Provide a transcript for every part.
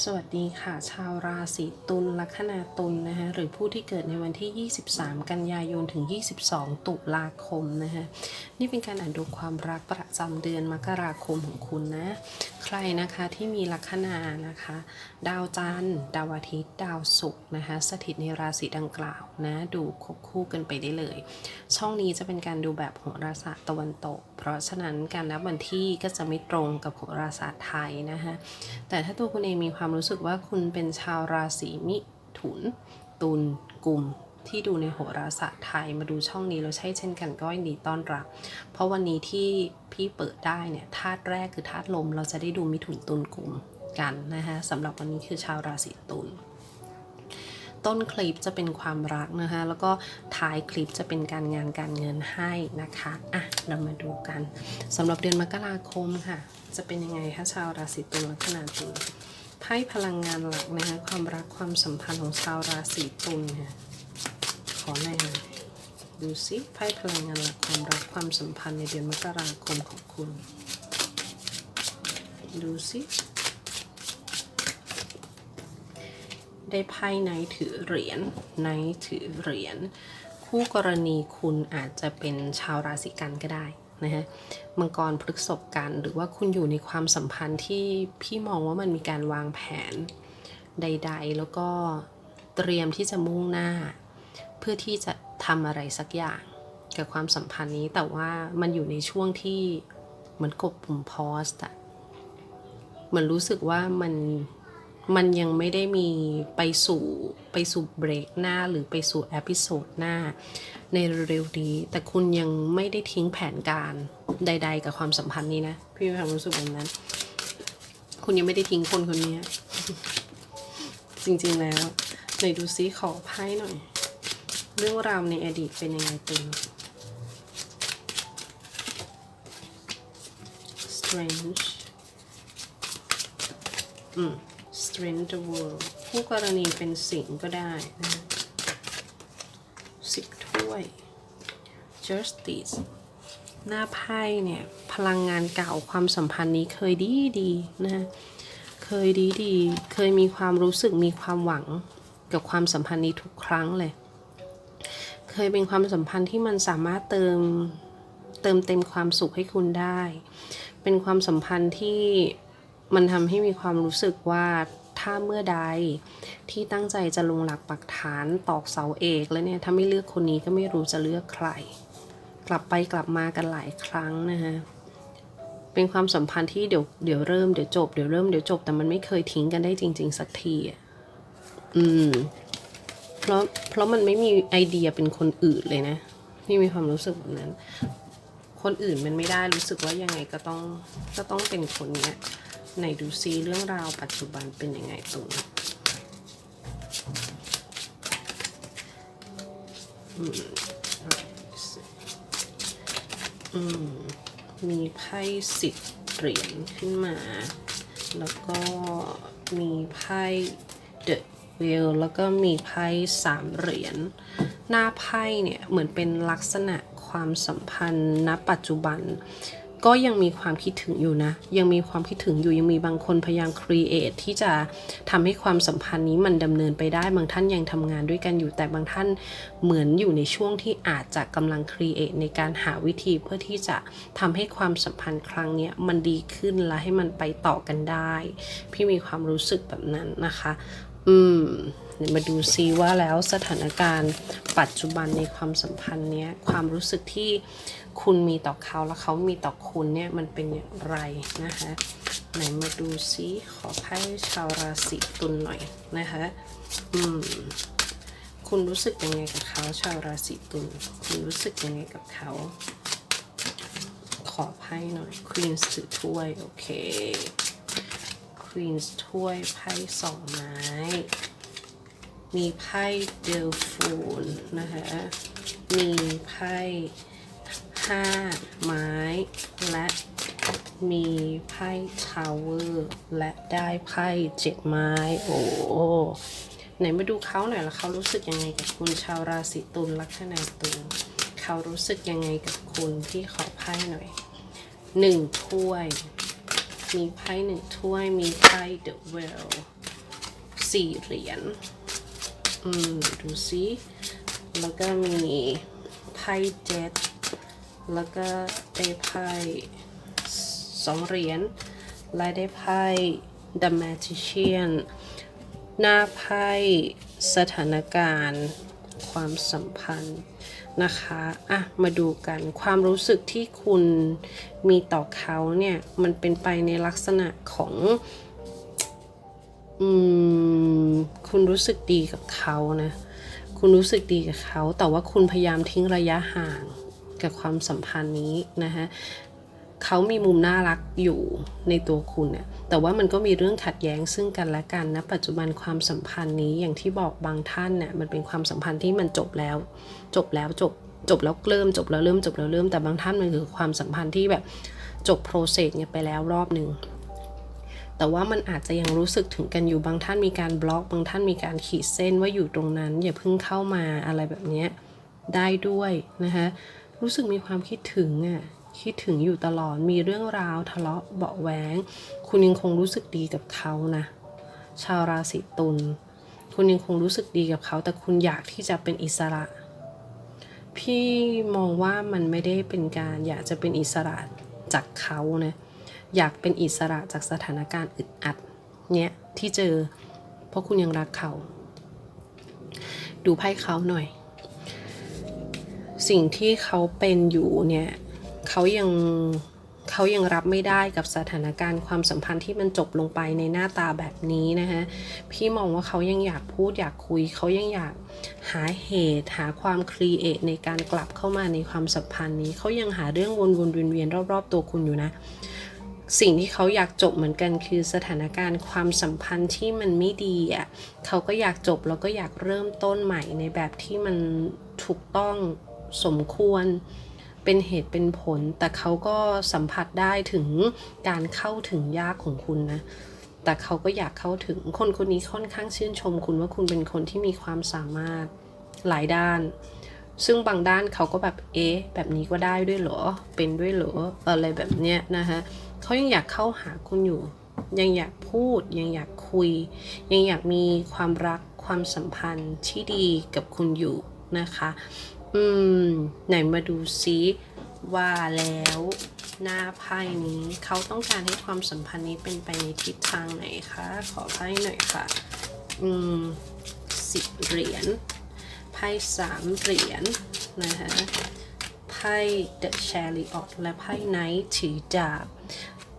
สวัสดีค่ะ ชาวราศีตุลลัคนาตุลนะคะหรือผู้ที่เกิดในวันที่ 23 กันยายนถึง 22 ตุลาคมนะคะนี่เป็นการอ่านดูความรักประจำเดือนมกราคมของคุณนะ ใครนะคะที่มีลัคนานะคะ ดาวจันทร์ดาวอาทิตย์ ดาวศุกร์นะคะสถิตในราศีดังกล่าวนะ ดูควบคู่กันไปได้เลย ช่องนี้จะเป็นการดูแบบโหราศาสตร์ตะวันตก เพราะฉะนั้นการนับวันที่ก็จะไม่ตรงกับโหราศาสตร์ไทยนะคะแต่ถ้าตัวคุณเองมีความรู้สึกว่าคุณเป็นชาวราศีมิถุน ตุลกลุ่มที่ดูในโหราศาสตร์ไทยมาดูช่องนี้แล้วใช่เช่นกันก็ยินดีต้อนรับ เพราะวันนี้ที่พี่เปิดได้เนี่ยธาตุแรกคือธาตุลม เราจะได้ดูมิถุนตุลกลุ่มกันนะคะสำหรับวันนี้คือชาวราศีตุลต้นคลิปจะเป็นความรักนะคะแล้วก็ท้ายคลิปจะเป็นการงานการเงินให้นะคะอะเรามาดูกันสำหรับเดือนมกราคมค่ะ จะเป็นยังไงคะชาวราศีตุลลัคนาตุล ไพ่พลังงานหลักนะคะความรักความสัมพันธ์ของชาวราศีตุลค่ะขอหน่อยนะดูสิไพ่พลังงานหลักความรักความสัมพันธ์ในเดือนมกราคมของคุณ ดูสิได้ไพ่ไนถือเหรียญไนถือเหรียญคู่กรณีคุณอาจจะเป็นชาวราศีกันก็ได้นะฮะ มังกรพฤกษบกัน หรือว่าคุณอยู่ในความสัมพันธ์ที่พี่มองว่ามันมีการวางแผนใด ๆ แล้วก็เตรียมที่จะมุ่งหน้า เพื่อที่จะทำอะไรสักอย่างกับความสัมพันธ์นี้แต่ว่ามันอยู่ในช่วงที่เหมือนกดปุ่มพอสอะเหมือนรู้สึกว่ามัน มันยังไม่ได้มีไปสู่ไปสู่เบรกหน้าหรือไปสู่เอพิโซดหน้า ในเร็วๆนี้ แต่คุณยังไม่ได้ทิ้งแผนการใด ๆ กับความสัมพันธ์นี้นะ พี่มีความรู้สึกแบบนั้น คุณยังไม่ได้ทิ้งคนคนนี้ จริงๆแล้วไหนดูซิขอไพ่หน่อย เรื่องราวในอดีตเป็นยังไงตึง strange อืม strength the world ผู้กรณีเป็นสิงก็ได้นะสิบถ้วย justice หน้าไพ่เนี่ย พลังงานเก่าความสัมพันธ์นี้เคยดีดีนะเคยดีดีเคยมีความรู้สึกมีความหวังกับความสัมพันธ์นี้ทุกครั้งเลย เคยเป็นความสัมพันธ์ที่มันสามารถเติมเติมเต็มความสุขให้คุณได้ เป็นความสัมพันธ์ที่ มันทำให้มีความรู้สึกว่าถ้าเมื่อใดที่ตั้งใจจะลงหลักปักฐานตอกเสาเอกแล้วเนี่ยถ้าไม่เลือกคนนี้ก็ไม่รู้จะเลือกใคร กลับไปกลับมากันหลายครั้งนะฮะเป็นความสัมพันธ์ที่เดี๋ยวเดี๋ยวเริ่มเดี๋ยวจบเดี๋ยวเริ่มเดี๋ยวจบแต่มันไม่เคยทิ้งกันได้จริง ๆ สักทีอะอืมเพราะเพราะมันไม่มีไอเดียเป็นคนอื่นเลยนะนี่มีความรู้สึกแบบนั้น คนอื่นมันไม่ได้รู้สึกว่ายังไงก็ต้องก็ต้องเป็นคนเนี้ย ไหนดูซีเรื่องราวปัจจุบันเป็นยังไงตรงนี้อืมอืมมีไพ่สิบเหรียญขึ้นมา แล้วก็มีไพ่เดอะเวลแล้วก็มีไพ่สามเหรียญ หน้าไพ่เนี่ยเหมือนเป็นลักษณะความสัมพันธ์ณปัจจุบัน ก็ยังมีความคิดถึงอยู่นะ ยังมีความคิดถึงอยู่ยังมีบางคนพยายามครีเอทที่จะทำให้ความสัมพันธ์นี้มันดำเนินไปได้บางท่านยังทำงานด้วยกันอยู่แต่บางท่านเหมือนอยู่ในช่วงที่อาจจะกำลังครีเอทในการหาวิธีเพื่อที่จะทำให้ความสัมพันธ์ครั้งนี้มันดีขึ้นและให้มันไปต่อกันได้ พี่มีความรู้สึกแบบนั้นนะคะ อืมมาดูซิว่าแล้วสถานการณ์ปัจจุบันในความสัมพันธ์เนี้ยความรู้สึกที่คุณมีต่อเขาและเขามีต่อคุณเนี่ยมันเป็นอย่างไรนะคะไหนมาดูซิขอไพ่ชาวราศีตุลหน่อยนะคะอืมคุณรู้สึกยังไงกับเขาชาวราศีตุลคุณรู้สึกยังไงกับเขา ขอไพ่หน่อย Queen ถือถ้วยโอเค ควีนส์ถ้วยไพ่สองไม้ มีไพ่เดลฟูนนะคะ มีไพ่ห้าไม้ และมีไพ่ทาวเวอร์และได้ไพ่เจ็ดไม้ โอ้ไหนมาดูเขาหน่อยละเขารู้สึกยังไงกับคุณชาวราศีตุลลัคนาตุลเขารู้สึกยังไงกับคุณที่ขอไพ่หน่อยหนึ่งถ้วย มีไพ่หนึ่งถ้วย มีไพ่ The Well สี่เหรียญ อืม ดูซิแล้วก็มีไพ่เจ็ดแล้วก็ได้ไพ่สองเหรียญ และได้ไพ่ The Magician หน้าไพ่สถานการณ์ ความสัมพันธ์ นะคะอะมาดูกันความรู้สึกที่คุณมีต่อเขาเนี่ย มันเป็นไปในลักษณะของอืมคุณรู้สึกดีกับเขานะ คุณรู้สึกดีกับเขา แต่ว่าคุณพยายามทิ้งระยะห่างกับความสัมพันธ์นี้นะคะ เขามีมุมน่ารักอยู่ในตัวคุณเนี่ยแต่ว่ามันก็มีเรื่องขัดแย้งซึ่งกันและกันนะปัจจุบันความสัมพันธ์นี้อย่างที่บอกบางท่านเนี่ยมันเป็นความสัมพันธ์ที่มันจบแล้ว จบแล้วจบจบแล้วเริ่มจบแล้วเริ่มจบแล้วเริ่มแต่บางท่านมันคือความสัมพันธ์ที่แบบจบโปรเซสเนี่ยไปแล้วรอบหนึ่งแต่ว่ามันอาจจะยังรู้สึกถึงกันอยู่บางท่านมีการบล็อกบางท่านมีการขีดเส้นว่าอยู่ตรงนั้น อย่าเพิ่งเข้ามาอะไรแบบนี้ได้ด้วยนะคะรู้สึกมีความคิดถึงอะ คิดถึงอยู่ตลอดมีเรื่องราวทะเลาะเบาะแหวงคุณยังคงรู้สึกดีกับเขานะชาวราศีตุลคุณยังคงรู้สึกดีกับเขา แต่คุณอยากที่จะเป็นอิสระ พี่มองว่ามันไม่ได้เป็นการอยากจะเป็นอิสระจากเขานะอยากเป็นอิสระจากสถานการณ์อึดอัดเนี้ยที่เจอ เพราะคุณยังรักเขา ดูไพ่เขาหน่อย สิ่งที่เขาเป็นอยู่เนี่ย เขายังเขายังรับไม่ได้กับสถานการณ์ความสัมพันธ์ที่มันจบลงไปในหน้าตาแบบนี้นะคะพี่มองว่าเขายังอยากพูดอยากคุย เขายังอยากหาเหตุ หาความครีเอทในการกลับเข้ามาในความสัมพันธ์นี้ เขายังหาเรื่องวนๆเวียนๆรอบๆตัวคุณอยู่นะ สิ่งที่เขาอยากจบเหมือนกันคือสถานการณ์ความสัมพันธ์ที่มันไม่ดีอะเขาก็อยากจบแล้วก็อยากเริ่มต้นใหม่ในแบบที่มันถูกต้องสมควร เป็นเหตุเป็นผล แต่เขาก็สัมผัสได้ถึงการเข้าถึงยากของคุณนะ แต่เขาก็อยากเข้าถึงคนคนนี้ค่อนข้างชื่นชมคุณว่าคุณเป็นคนที่มีความสามารถหลายด้าน ซึ่งบางด้านเขาก็แบบเอ๊ะแบบนี้ก็ได้ด้วยเหรอ เป็นด้วยเหรออะไรแบบเนี้ยนะคะเขายังอยากเข้าหาคุณอยู่ ยังอยากพูด ยังอยากคุย ยังอยากมีความรักความสัมพันธ์ที่ดีกับคุณอยู่นะคะ อืม ไหนมาดูซิว่าแล้วหน้าไพ่นี้เขาต้องการให้ความสัมพันธ์นี้เป็นไปในทิศทางไหนคะ ขอไพ่หน่อยค่ะ อืมสิบเหรียญไพ่สามเหรียญนะคะไพ่ The Chariot และไพ่ Knight ถือดาบ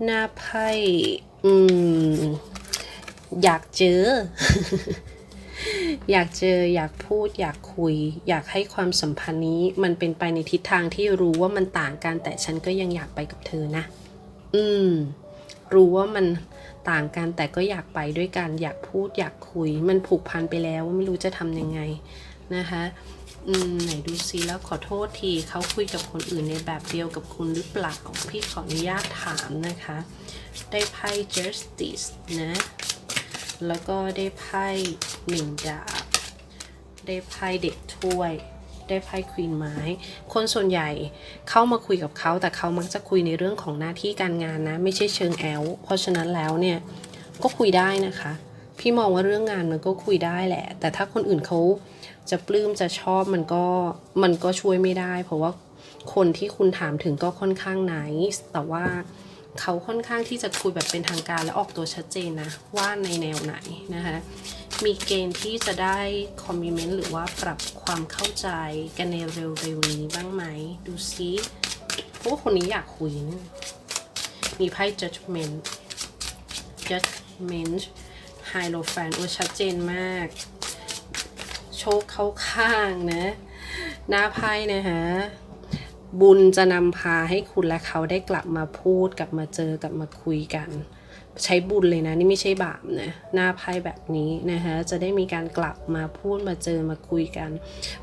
หน้าไพ่อืม อยากเจอ อยากเจออยากพูดอยากคุย อยากให้ความสัมพันธ์นี้ มันเป็นไปในทิศทางที่รู้ว่ามันต่างกัน แต่ฉันก็ยังอยากไปกับเธอนะ อืม รู้ว่ามันต่างกันแต่ก็อยากไปด้วยกัน อยากพูดอยากคุย มันผูกพันไปแล้วไม่รู้จะทำยังไงนะคะอืมไหนดูซิแล้วขอโทษทีเขาคุยกับคนอื่นในแบบเดียวกับคุณหรือเปล่า พี่ขออนุญาตถามนะคะ ได้ไพ่ justice นะ แล้วก็ได้ไพ่หนึ่งดาบ ได้ไพ่เด็กถ้วย ได้ไพ่ควีนไม้ คนส่วนใหญ่เข้ามาคุยกับเขา แต่เขามักจะคุยในเรื่องของหน้าที่การงานนะ ไม่ใช่เชิงแอล เพราะฉะนั้นแล้วเนี่ย ก็คุยได้นะคะ พี่มองว่าเรื่องงานมันก็คุยได้แหละ แต่ถ้าคนอื่นเขาจะปลื้มจะชอบมันก็มันก็ช่วยไม่ได้ เพราะว่าคนที่คุณถามถึงก็ค่อนข้างไนส์แต่ว่า เขาค่อนข้างที่จะคุยแบบเป็นทางการและออกตัวชัดเจนนะ ว่าในแนวไหนนะคะ มีเกณฑ์ที่จะได้คอมมิเมนต์หรือว่าปรับความเข้าใจกันในเร็วๆนี้บ้างไหม ดูซิเพราะว่าคนนี้อยากคุยนะมีไพ่ judgment judgment hierophant โอ้ชัดเจนมาก โชคเข้าข้างนะ หน้าไพ่นะฮะ บุญจะนำพาให้คุณและเขาได้กลับมาพูด กลับมาเจอกลับมาคุยกัน ใช้บุญเลยนะ นี่ไม่ใช่บาปนะหน้าไพ่แบบนี้นะคะจะได้มีการกลับมาพูดมาเจอมาคุยกัน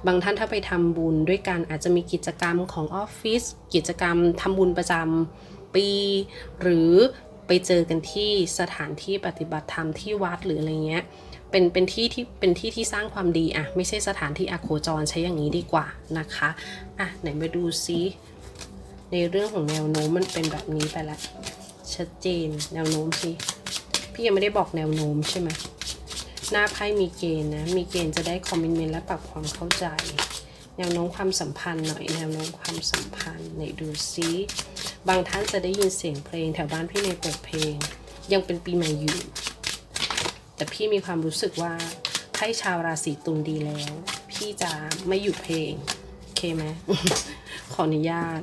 บางท่านถ้าไปทำบุญด้วยกันอาจจะมีกิจกรรมของออฟฟิศกิจกรรมทำบุญประจำปี หรือไปเจอกันที่สถานที่ปฏิบัติธรรมที่วัดหรืออะไรเงี้ย เป็นเป็นที่ที่เป็นที่ที่สร้างความดีอะไม่ใช่สถานที่อโคจรใช้อย่างนี้ดีกว่านะคะอะไหนมาดูซิในเรื่องของแนวโน้มมันเป็นแบบนี้ไปล้วชัดเจนแนวโน้มสิพี่ยังไม่ได้บอกแนวโน้มใช่ไหมหน้าไพ่มีเกณฑ์นะมีเกณฑ์จะได้คอมมิชเมนต์และปรับความเข้าใจ แนวโน้มความสัมพันธ์หน่อยแนวโน้มความสัมพันธ์ไหนดูซิบางท่านจะได้ยินเสียงเพลงแถวบ้านพี่เมย์เปิดเพลง ยังเป็นปีใหม่อยู่ แต่พี่มีความรู้สึกว่าไพ่ชาวราศีตุลดีแล้ว พี่จะไม่หยุดเพลงโอเคไหมขออนุญาต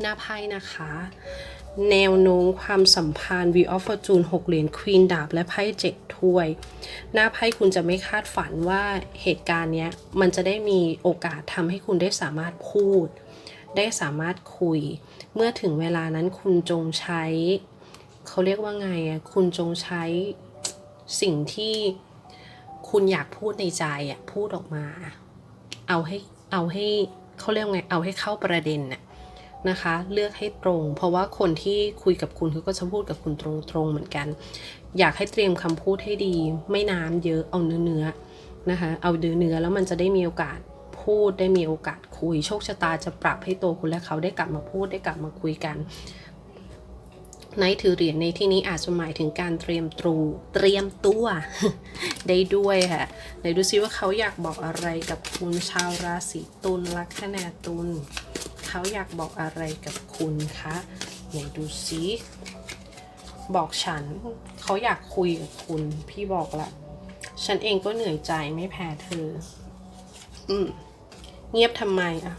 หน้าไพ่นะคะ แนวโน้มความสัมพันธ์ V of Fortune 6เหรียญ Queen ดาบและไพ่เจ็ดถ้วย หน้าไพ่คุณจะไม่คาดฝันว่าเหตุการณ์เนี้ย มันจะได้มีโอกาสทำให้คุณได้สามารถพูด ได้สามารถคุย เมื่อถึงเวลานั้นคุณจงใช้ เขาเรียกว่าไงอะคุณจงใช้ สิ่งที่คุณอยากพูดในใจอะพูดออกมา เอาให้เอาให้เขาเรียกว่าไงเอาให้เข้าประเด็นน่ะนะคะ เลือกให้ตรง เพราะว่าคนที่คุยกับคุณเขาก็จะพูดกับคุณตรงๆเหมือนกัน อยากให้เตรียมคำพูดให้ดี ไม่น้ำเยอะเอาเนื้อเนื้อนะคะเอาเนื้อเนื้อแล้วมันจะได้มีโอกาสพูดได้มีโอกาสคุย โชคชะตาจะปรับให้ตัวคุณและเขาได้กลับมาพูดได้กลับมาคุยกัน ในท์ถือเหรียญในที่นี้อาจจะหมายถึงการเตรียมตรู เตรียมตัว ได้ด้วยค่ะไหนดูซิว่าเขาอยากบอกอะไรกับคุณชาวราศีตุลลัคนาตุลเขาอยากบอกอะไรกับคุณคะไหนดูซิบอกฉันเขาอยากคุยกับคุณ พี่บอกละฉันเองก็เหนื่อยใจไม่แพ้เธอ อืมเงียบทำไมอะ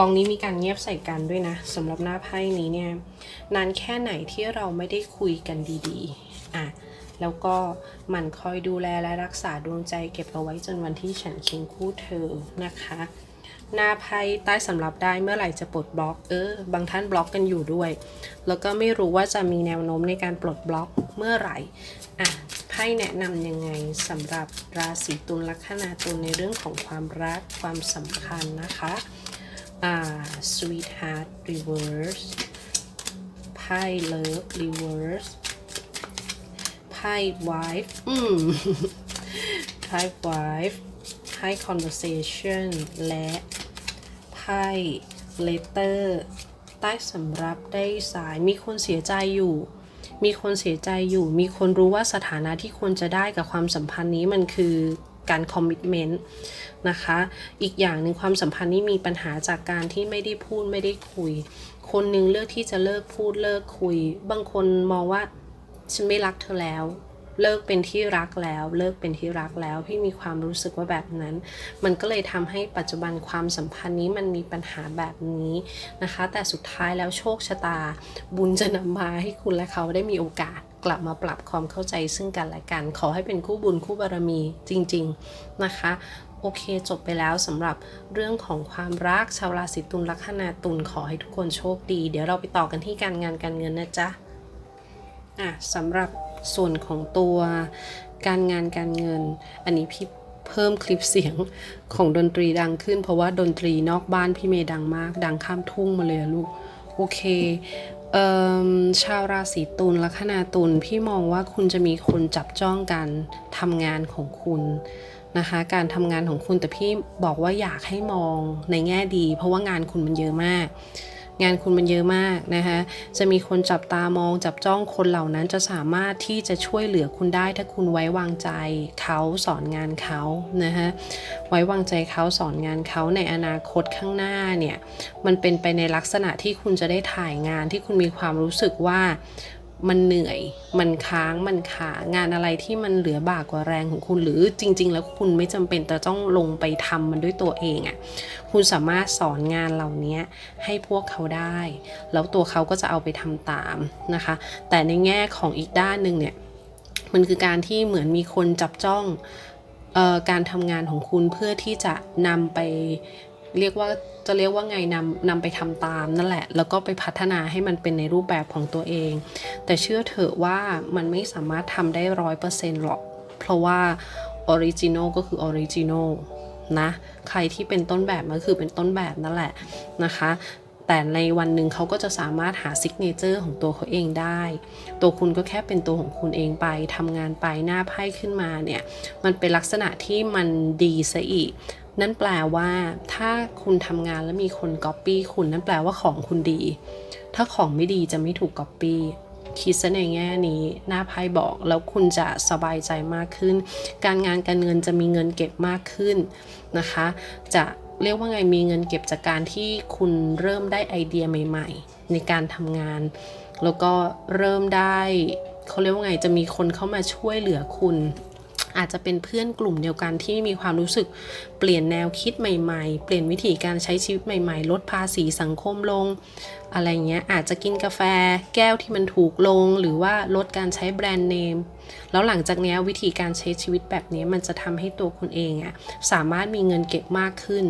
กองนี้มีการเงียบใส่กันด้วยนะสำหรับหน้าไพ่นี้เนี่ยนานแค่ไหนที่เราไม่ได้คุยกันดีๆอะแล้วก็หมันคอยดูแลและรักษาดวงใจเก็บเอาไว้จนวันที่ฉันเคียงคู่เธอนะคะ หน้าไพ่ใต้สำรับได้เมื่อไหร่จะปลดบล็อกเออบางท่านบล็อกกันอยู่ด้วย แล้วก็ไม่รู้ว่าจะมีแนวโน้มในการปลดบล็อกเมื่อไหร่อะไพ่แนะนำยังไงสำหรับราศีตุลลัคนาตุลในเรื่องของความรักความสัมพันธ์นะคะ อ่า sweetheart reverse ไพ่ love reverse ไพ่ wife อืมไพ่ wife ไพ่ conversation และไพ่ letter ใต้สำรับได้สายมีคนเสียใจอยู่ มีคนเสียใจอยู่ มีคนรู้ว่าสถานะที่ควรจะได้กับความสัมพันธ์นี้มันคือ การคอมมิ t เมนต์นะคะ อีกอย่างหนึ่งความสัมพันธ์นี้มีปัญหาจากการที่ไม่ได้พูดไม่ได้คุย คนหนึงเลือกที่จะเลิกพูดเลิกคุย บางคนมองว่าฉันไม่รักเธอแล้วเลิกเป็นที่รักแล้ว เลิกเป็นที่รักแล้ว พี่มีความรู้สึกว่าแบบนั้น มันก็เลยทำให้ปัจจุบันความสัมพันธ์นี้มันมีปัญหาแบบนี้นะคะ แต่สุดท้ายแล้วโชคชะตา บุญจะนำมาให้คุณและเขาได้มีโอกาส กลับมาปรับความเข้าใจซึ่งกันและกัน ขอให้เป็นคู่บุญคู่บารมีจริง ๆนะคะ โอเคจบไปแล้วสำหรับเรื่องของความรักชาวราศีตุลลัคนาตุลขอให้ทุกคนโชคดี เดี๋ยวเราไปต่อกันที่การงานการเงินนะจ๊ะอะสำหรับส่วนของตัวการงานการเงิน อันนี้พี่เพิ่มคลิปเสียงของดนตรีดังขึ้น เพราะว่าดนตรีนอกบ้านพี่เมย์ดังมาก ดังข้ามทุ่งมาเลยลูก โอเค ชาวราศีตุลลัคนาตุลพี่มองว่าคุณจะมีคนจับจ้องการทำงานของคุณนะคะการทำงานของคุณแต่พี่บอกว่าอยากให้มองในแง่ดี เพราะว่างานคุณมันเยอะมาก งานคุณมันเยอะมากนะคะจะมีคนจับตามองจับจ้องคนเหล่านั้นจะสามารถที่จะช่วยเหลือคุณได้ถ้าคุณไว้วางใจเขาสอนงานเขานะคะไว้วางใจเขาสอนงานเขาในอนาคตข้างหน้าเนี่ยมันเป็นไปในลักษณะที่คุณจะได้ถ่ายงานที่คุณมีความรู้สึกว่า มันเหนื่อย มันค้าง มันขางานอะไรที่มันเหลือบากกว่าแรงของคุณ หรือจริง ๆ แล้วคุณไม่จำเป็นจะต้องลงไปทำมันด้วยตัวเองอะ่ะ คุณสามารถสอนงานเหล่านี้ให้พวกเขาได้ แล้วตัวเขาก็จะเอาไปทำตามนะคะ แต่ในแง่ของอีกด้านหนึ่งเนี่ย มันคือการที่เหมือนมีคนจับจ้องเออการทำงานของคุณเพื่อที่จะนำไป เรียกว่าจะเรียกว่าไงนำนำไปทำตามนั่นแหละ แล้วก็ไปพัฒนาให้มันเป็นในรูปแบบของตัวเอง แต่เชื่อเถอะว่ามันไม่สามารถทำได้ร้อยเปอร์เซ็นต์หรอก เพราะว่าออริจินอลก็คือออริจินอลนะใครที่เป็นต้นแบบมันคือเป็นต้นแบบนั่นแหละนะคะ แต่ในวันหนึ่งเขาก็จะสามารถหาซิกเนเจอร์ของตัวเขาเองได้ ตัวคุณก็แค่เป็นตัวของคุณเองไปทำงานไปหน้าไพ่ขึ้นมาเนี่ย มันเป็นลักษณะที่มันดีซะอีก นั่นแปลว่าถ้าคุณทำงานแล้วมีคนก๊อปปี้คุณนั่นแปลว่าของคุณดี ถ้าของไม่ดีจะไม่ถูกก๊อปปี้คิดซะในแง่นี้หน้าไพ่บอกแล้วคุณจะสบายใจมากขึ้น การงานการเงินจะมีเงินเก็บมากขึ้นนะคะ จะเรียกว่าไงมีเงินเก็บจากการที่คุณเริ่มได้ไอเดียใหม่ ๆ ในการทำงาน แล้วก็เริ่มได้เขาเรียกว่าไงจะมีคนเข้ามาช่วยเหลือคุณ อาจจะเป็นเพื่อนกลุ่มเดียวกันที่มีความรู้สึกเปลี่ยนแนวคิดใหม่ๆ เปลี่ยนวิธีการใช้ชีวิตใหม่ ๆ ลดภาษีสังคมลง อะไรเงี้ยอาจจะกินกาแฟ แก้วที่มันถูกลง หรือว่าลดการใช้แบรนด์เนมแล้วหลังจากนี้วิธีการใช้ชีวิตแบบนี้มันจะทำให้ตัวคุณเองอะสามารถมีเงินเก็บมากขึ้น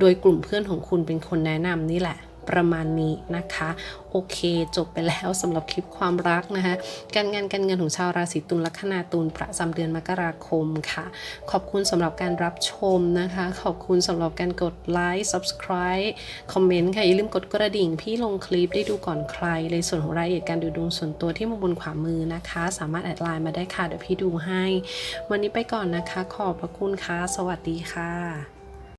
โดยกลุ่มเพื่อนของคุณเป็นคนแนะนำนี่แหละ ประมาณนี้นะคะ โอเค จบไปแล้วสำหรับคลิปความรักนะคะ การงานการเงินของชาวราศีตุลลัคนาตุลประจำเดือนมกราคมค่ะ ขอบคุณสำหรับการรับชมนะคะ ขอบคุณสำหรับการกดไลค์ subscribe คอมเมนต์ค่ะอย่าลืมกดกระดิ่งพี่ลงคลิปได้ดูก่อนใคร ในส่วนของรายละเอียดการดูดวงส่วนตัวที่มุมบนขวามือนะคะ สามารถแอดไลน์มาได้ค่ะเดี๋ยวพี่ดูให้ วันนี้ไปก่อนนะคะ ขอบพระคุณค่ะ สวัสดีค่ะ